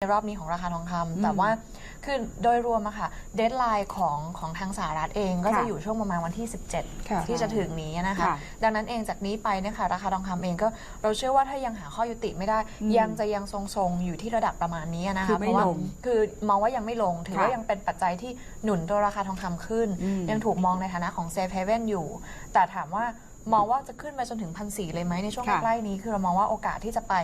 ในรอบนี้ของราคาทองคำแต่ว่าคือโดยรวมอะค่ะเดทไลน์ของของทางสหรัฐเองก็จะค่ะอยู่ช่วงประมาณวันที่ ค่ะ17 ที่จะถึงนี้นะคะ ค่ะดังนั้นเองจากนี้ไปเนะคะราคาทองคำเองก็เราเชื่อว่าถ้ายังหาข้อยุติไม่ได้ อืมยังจะยังทรงๆ อยู่ที่ระดับประมาณนี้นะคืคะอไม่เพราะว่าลงคือมองว่ายังไม่ลง ถือค่ะว่ายังเป็นปัจจัยที่หนุนตัวราคาทองคำขึ้น อืม ยังถูกมองในฐานะของเซฟเฮเว่นอยู่ แต่ถามว่ามองว่าจะขึ้นไปจนถึงพันสี่เลยไหมในช่วงค่ะ ใกล้ๆนี้คือเรามองว่าโอกาสที่จะไป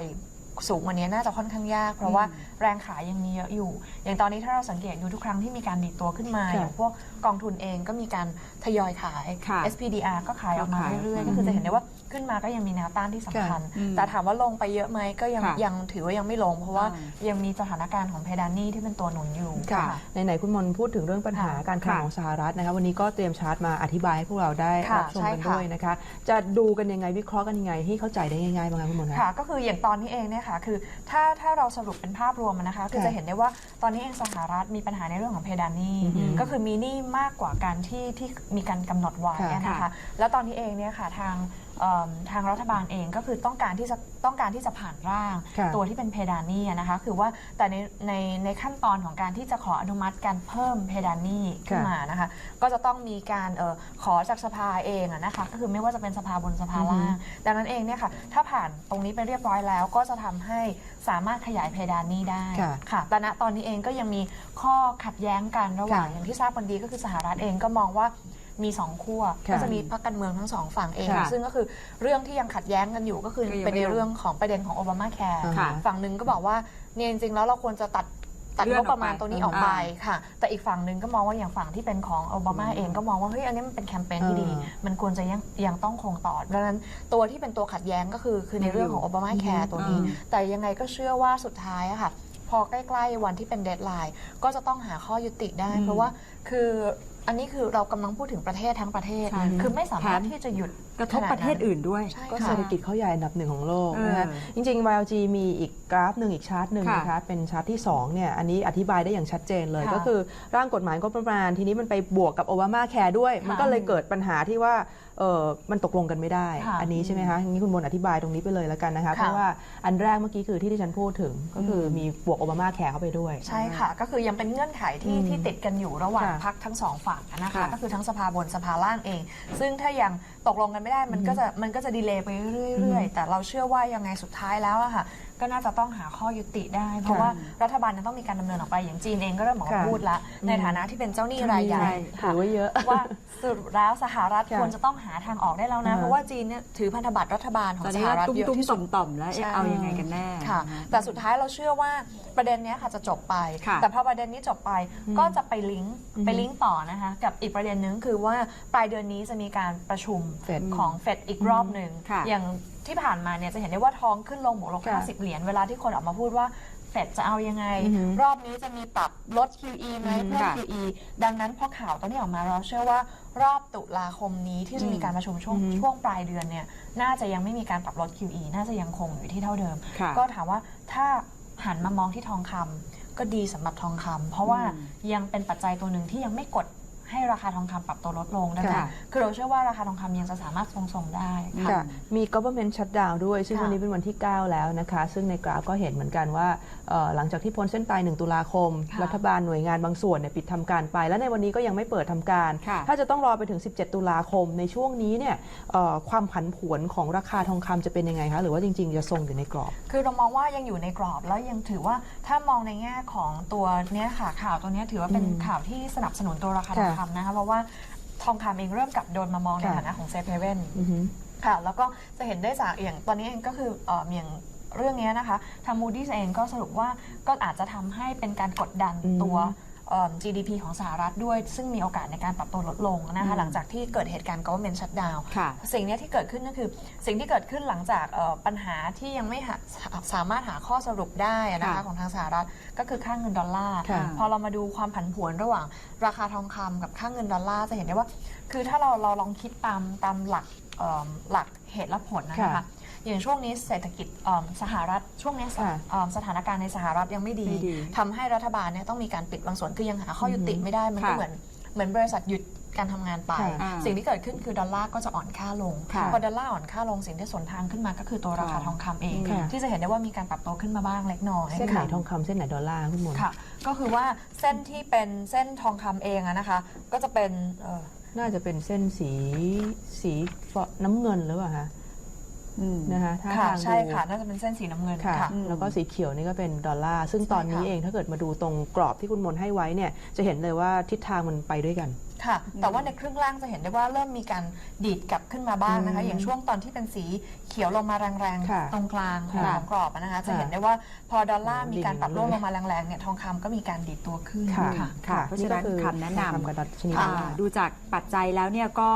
สูงกว่านี้น่าจะค่อนข้างยาก เพราะว่าแรงขายยังมีเยอะอยู่ อย่างตอนนี้ถ้าเราสังเกตดูทุกครั้งที่มีการดีดตัวขึ้นมาค่ะอย่างพวกกองทุนเองก็มีการทยอยขายค่ะ SPDR ก็ขายออกมาก็ขายเรื่อยอืๆมก็คือจะเห็นได้ว่า ขึ้นมาก็ยังมีแนวต้านที่สำคัญ ค่ะอืมแต่ถามว่าลงไปเยอะไหมก็ยังค่ะยังถือว่ายังไม่ลง เพราะว่าอ่ยังมีสถานการณ์ของเพดานหนี่ที่เป็นตัวหนุนอยู่ ค่ะ ไหนๆคุณมนพูดถึงเรื่องปัญหาค่ะการคลังค่ะ ของสหรัฐนะคะ วันนี้ก็เตรียมชาร์ตมาอธิบายให้พวกเราได้ค่ะรับชมใช่กันค่ะ ด้วยนะคะ จะดูกันยังไงวิเคราะห์กันยังไงให้เข้าใจได้ง่ายๆบ้างคะคุณมนคะ ค่ะก็คืออย่างตอนนี้เองเนี่ยค่ะคือถ้าถ้าเราสรุปเป็นภาพรวมนะคะคือค่ะจะเห็นได้ว่าตอนนี้เองสหรัฐมีปัญหาในเรื่องของเพดานหนี้อือฮึก็คือมีหนี้มากกว่าการที่ที่มีการกำหนดไว้ค่ะนะคะค่ะแล้วตอนนี้เองเนี่ยค่ะทาง เอิ่มทางรัฐบาลเองก็คือต้องการที่จะต้องการที่จะผ่านร่าง ค่ะตัวที่เป็นเพดานหนี้อะนะคะ คือว่าแต่ในในในขั้นตอนของการที่จะขออนุมัติการเพิ่มเพดานหนี้ขึ้นค่ะมานะคะ ก็จะต้องมีการเออขอจากสภาเองอะนะคะก็คือไม่ว่าจะเป็นสภาบนสภาล่าง ดังนั้นเองเนี่ยค่ะถ้าผ่านตรงนี้ไปเรียบร้อยแล้ว ก็จะทำให้สามารถขยายเพดานหนี้ได้ค่ะ ค่ะแต่ณตอนนี้เองก็ยังมีข้อขัดแย้งกันระหว่าง ค่ะ อย่างที่ทราบกันดีก็คือสหรัฐเองก็มองว่า มีสองขั้วค่ะก็จะมีพรรคการเมืองทั้งสองฝั่งเองค่ะซึ่งก็คือเรื่องที่ยังขัดแย้งกันอยู่ก็คือก็ยังเป็นในไม่ลงเรื่องของประเด็นของโอบามาแคร์ค่ะฝั่งหนึ่งก็บอกว่าเนี่ยจริงๆแล้วเราควรจะตัดตัดเลื่งอนบประมาณออกไปตรงนี้ออกไปอ่าค่ะ แต่อีกฝั่งหนึ่งก็มองว่าอย่างฝั่งที่เป็นของโอบามาเองก็มองว่าเฮ้ยอันนี้มันเป็นแคมเปญที่ดีอ่ามันควรจะยังยังต้องคงต่อดังนั้นตัวที่เป็นตัวขัดแย้งก็คือคือในเรื่องของโอบามาแคร์ตัวนี้อืมแต่ยังไงก็เชื่อว่าสุดท้ายอะค่ะ พอใกล้ ๆ วันที่เป็นเดทไลน์ก็จะต้องหาข้อยุติได้อืมเพราะว่าคือ อันนี้คือเรากำลังพูดถึงประเทศทั้งประเทศ ใช่ คือไม่สามารถแถมที่จะหยุด กระทบประเทศอื่นด้วย ใช่ ก็ค่ะเศรษฐกิจเขาใหญ่อันดับหนึ่งของโลกนะคะเออจริงๆ YLG มีอีกกราฟหนึ่งอีกชาร์ตหนึ่งค่ะนะคะเป็นชาร์ตที่2เนี่ยอันนี้อธิบายได้อย่างชัดเจนเลย ค่ะก็คือร่างกฎหมายงบประมาณ ทีนี้มันไปบวกกับโอบามาแคร์ด้วย มันก็เลยเกิดปัญหาที่ว่าเออมันตกลงกันไม่ได้ ค่ะอันนี้ใช่ไหมคะอย่างนี้คุณบนอธิบายตรงนี้ไปเลยแล้วกันนะคะ ค่ะ เพราะว่าอันแรกเมื่อกี้คือที่ที่ฉันพูดถึงก็คืออมมีบวกโอบามาแคร์เข้าไปด้วย ใช่ค่ะ ก็คือยังเป็นเงื่อนไขที่อืมที่ติดกันอยู่ระหว่างค่ะพักทั้งสองฝั่งนะคะ ค่ะก็คือทั้งสภาบนสภาล่างเอง ซึ่งถ้ายังตกลงกันไม่ได้มันก็จะมันก็จะดีเลย์ไปเรื่อยๆแต่เราเชื่อว่ายังไงสุดท้ายแล้วอะค่ะก็น่าจะต้องหาข้อยุติได้ เพราะว่ารัฐบาลจะต้องมีการดำเนินออกไปอย่างจีนเองก็เริ่มออกมาค่ะพูดละในฐานะที่เป็นเจ้าหนี้รายใหญ่ใช่ถือว่าเยอะว่าสรุปแล้วสหรัฐค่ะควรจะต้องหาทางออกได้แล้วนะอ่า เพราะว่าจีนเนี่ยถือพันธบัตรรัฐบาลของตอนสนี้หก็รัฐตุ้มเยอะตุ้มที่สุต่ด อมต่อมๆแล้วเอ๊ะใช่เอายังไงกันแน่ ค่ะนแต่สุดท้ายเราเชื่อว่าประเด็นเนี้ยค่ะจะจบไป ค่ะแต่พอประเด็นนี้จบไปก็จะไปลิงก์อืมไปลิงก์ต่อนะคะกับอีกประเด็นหนึงคือว่าปลายเดือนนี้จะมีการประชุมเฟดของเฟดอีกรอบหนึ่งค่ะอย่าง ที่ผ่านมาเนี่ยจะเห็นได้ว่าทองขึ้นลงบวกลบค่ะ 50 เหรียญเวลาที่คนออกมาพูดว่าเฟดจะเอายังไง อือหือรอบนี้จะมีปรับลด QE ไหมอืมเพิ่ม ค่ะ QE ดังนั้นพอข่าวตัวนี้ออกมาเราเชื่อว่ารอบตุลาคมนี้ที่จะมีการประชุมช่วงอือหือช่วงปลายเดือนเนี่ยน่าจะยังไม่มีการปรับลด QE น่าจะยังคงอยู่ที่เท่าเดิม ค่ะก็ถามว่าถ้าหันมามองที่ทองคำก็ดีสำหรับทองคำเพราะว่าอืม ยังเป็นปัจจัยตัวหนึ่งที่ยังไม่กด ให้ราคาทองคำปรับตัวลดลงนะคะค่ะ คือเราเชื่อว่าราคาทองคำยังจะสามารถทรงๆได้ค่ะ ค่ะมี government shutdown ด้วย ซึ่งค่ะวันนี้เป็นวันที่ 9 แล้วนะคะ ซึ่งในกราฟก็เห็นเหมือนกันว่าเอ่อหลังจากที่พ้นเส้นตาย 1 ตุลาคม ค่ะรัฐบาลหน่วยงานบางส่วนเนี่ยปิดทำการไป และในวันนี้ก็ยังไม่เปิดทำการ ค่ะถ้าจะต้องรอไปถึง 17 ตุลาคมในช่วงนี้เนี่ยเอ่อความผันผวนของราคาทองคำจะเป็นยังไงคะ หรือว่าจริงๆ จะทรงอยู่ในกรอบ คือเรามองว่ายังอยู่ในกรอบแล้วยังถือว่าถ้ามองในแง่ของตัวเนี้ยค่ะข่าวตัวเนี้ยถือว่าเป็นอืมข่าวที่สนับสนุนตัวราคาทค่ะองคำนะคะเพราะว่าทองคำเองเริ่มกลับโดนมามองในค่ะ ฐานะของเซฟเฮเว่นอือฮึค่ะแล้วก็จะเห็นได้จากอย่างตอนนี้เองก็คือเอ่ออย่างเรื่องนี้นะคะทาง Moody's เองก็สรุปว่าก็อาจจะทำให้เป็นการกดดันอืมตัว เอิ่ม GDP ของสหรัฐด้วย ซึ่งมีโอกาสในการปรับตัวลดลงนะอืคะมหลังจากที่เกิดเหตุการณ์ government shutdown ค่ะ สิ่งเนี้ยที่เกิดขึ้นก็คือ สิ่งที่เกิดขึ้นหลังจากเอ่อปัญหาที่ยังไม่หาสามารถหาข้อสรุปได้นะคะค่ะของทางสหรัฐก็คือค่าเงินดอลลาร์ค่ะพอเรามาดูความผันผวนระหว่างราคาทองคำกับค่าเงินดอลลาร์จะเห็นได้ว่า คือถ้าเราเราลองคิดตามตามหลักเอิ่มหลักเหตุและผลนะคะ ค่ะ อย่างช่วงนี้เศรษฐกิจเอิ่มสหรัฐช่วงนี้สค่ะเอิ่มสถานการณ์ในสหรัฐยังไม่ดีไม่ดีทำให้รัฐบาลเนี่ยต้องมีการปิดบางส่วนคือยังหาข้อยุติอือฮึไม่ได้มันก็ค่ะเหมือนเหมือนบริษัทหยุดการทำงานไป ค่ะสิ่งที่เกิดขึ้นคือดอลลาร์ก็จะอ่อนค่าลงค่ะพอดอลลาร์อ่อนค่าลงสิ่งที่สวนทางขึ้นมาก็คือตัวราคาค่ะทองคำเอง ค่ะ ที่จะเห็นได้ว่ามีการปรับตัวขึ้นมาบ้างเล็กน้อย เส้นไหนค่ะทองคำเส้นไหนดอลลาร์คุณมนต์ค่ะ ก็คือว่าเส้นที่เป็นเส้นทองคำเองอะนะคะ ก็จะเป็นเอ่อน่าจะเป็นเส้นสีสีฟน้ำเงินหรือเปล่าคะ อืม นะคะถ้าค่ะ ทางใช่ดูค่ะ น่าจะเป็นเส้นสีน้ำเงินค่ะ ค่ะ แล้วก็สีเขียวนี่ก็เป็นดอลลาร์ ซึ่งตอนนี้ใช่ค่ะเองถ้าเกิดมาดูตรงกรอบที่คุณมนต์ให้ไว้เนี่ย จะเห็นเลยว่าทิศทางมันไปด้วยกัน ค่ะ แต่ว่าในครึ่งล่างจะเห็นได้ว่าเริ่มมีการดีดกลับขึ้นมาบ้างนะคะอืมอย่างช่วงตอนที่เป็นสีเขียวลงมาแรงค่ะๆ ตรงกลางของค่ะของกรอบอะนะคะจะค่ะเห็นได้ว่าพอดอลลาร์โอ้มีการดิ่งปรับร่วงเลยลงมาแรงๆเนี่ยทองคำก็มีการดีดตัวขึ้น ค่ะ ค่ะค่ะเพราะฉะนั้นก็อคำแนะนำทองคำกับดัชนีดออ่าลลาร์ ดูจากปัจจัยแล้วเนี่ยก็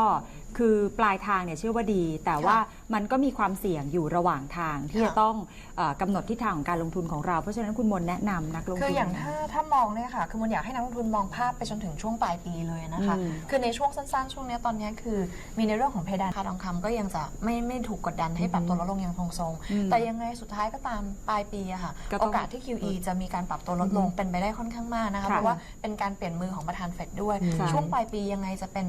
คือปลายทางเนี่ยเชื่อว่าดี แต่ว่ามันก็มีความเสี่ยงอยู่ระหว่างทางที่ค่ะจะต้องเออกำหนดทิศทางของการลงทุนของเรา เพราะฉะนั้นคุณมนต์แนะนำนักลงทุน คืออย่างถ้าถ้ามองเนี่ยค่ะ คือมันอยากให้นักลงทุนมองภาพไปจนถึงช่วงปลายปีเลยนะคะ อืม คือในช่วงสั้นๆ ช่วงเนี้ยตอนเนี้ยคือ มีในเรื่องของเพดานราคาทองคำก็ยังจะไม่ไม่ถูกกดดันให้ปรับตัวลดลงยังคงทรง อืมแต่ยังไงสุดท้ายก็ตามปลายปีอะค่ะ ก็ต้โอองกาสที่ QE จะมีการปรับตัวลดลงเป็นไปได้ค่อนข้างมากนะคะ ค่ะเพราะว่าเป็นการเปลี่ยนมือของประธานเฟดด้วยอืมช่วงปลายปียังไงจะเป็น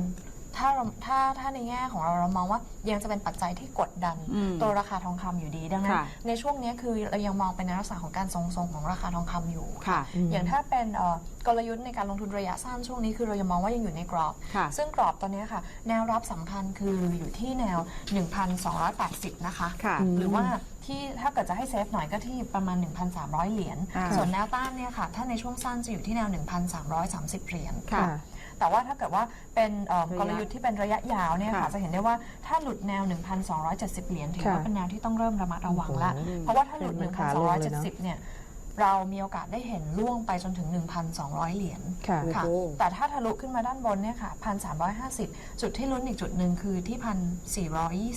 ถ้าเราถ้าถ้าในแง่ของเราเรามองว่ายังจะเป็นปัจจัยที่กดดันอืมตัวราคาทองคำอยู่ดีดังนั้นค่ะ ในช่วงเนี้ยคือเรายังมองเป็นในลักษณะของการทรงๆของราคาทองคำอยู่ ค่ะอืมอย่างถ้าเป็นเอ่อกลยุทธ์ในการลงทุนระยะสั้นช่วงนี้คือเรายังมองว่ายังอยู่ในกรอบ ค่ะซึ่งกรอบตอนนี้ค่ะ แนวรับสำคัญคืออยู่ที่แนว 1,280 นะคะ ค่ะอืมหรือว่าที่ถ้าเกิดจะให้เซฟหน่อยก็ที่ประมาณ 1,300 เหรียญ อ่า ส่วนแนวต้านเนี่ยค่ะ ถ้าในช่วงสั้นจะอยู่ที่แนว 1,330 เหรียญ ค่ะ แต่ว่าถ้าเกิดว่าเป็นเอ่อระยะกลยุทธ์ที่เป็นระยะยาวเนี่ยค่ะค่ะจะเห็นได้ว่าถ้าหลุดแนว 1,270 เหรียญถือว่าค่ะเป็นแนวที่ต้องเริ่มระมัดระวังละโอ้โหเพราะว่าถ้าหลุด เป็นขาลงเลยเนอะ1,270 เนี่ยเรามีโอกาสได้เห็นล่วงไปจนถึง 1,200 เหรียญ ค่ะ ค่ะโอ้โหแต่ถ้าทะลุขึ้นมาด้านบนเนี่ยค่ะ1,350จุดที่ลุ้นอีกจุดหนึ่งคือที่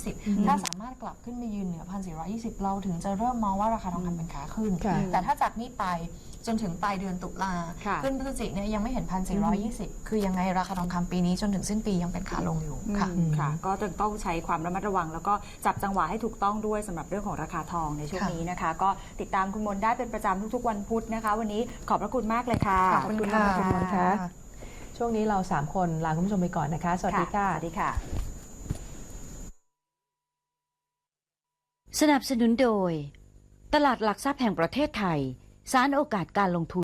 1,420ถ้าสามารถกลับขึ้นมายืนเหนือ1,420เราถึงจะเริ่มมองว่าราคาทองคำเป็นขาขึ้น ค่ะแต่ถ้าจากนี้ไป จนถึงปลายเดือนตุลาค่ะขึ้นพฤศจิกเนี่ยยังไม่เห็น1,420คือยังไงราคาทองคำปีนี้จนถึงสิ้นปียังเป็นขาลงอยู่ค่ะ อืมค่ะ ก็จะต้องใช้ความระมัดระวัง แล้วก็จับจังหวะให้ถูกต้องด้วยสำหรับเรื่องของราคาทองในช่วงค่ะนี้นะคะ ก็ติดตามคุณมนต์ได้เป็นประจำทุกๆวันพุธนะคะ วันนี้ขอบพระคุณมากเลยค่ะขอบคุณค่ะ ขอบคุณค่ะ ช่วงนี้เรา 3 คนลาคุณผู้ชมไปก่อนนะคะ สวัสดีค่ะ สวัสดีค่ะ สนับสนุนโดย ตลาดหลักทรัพย์แห่งประเทศไทย สารโอกาสการลงทุน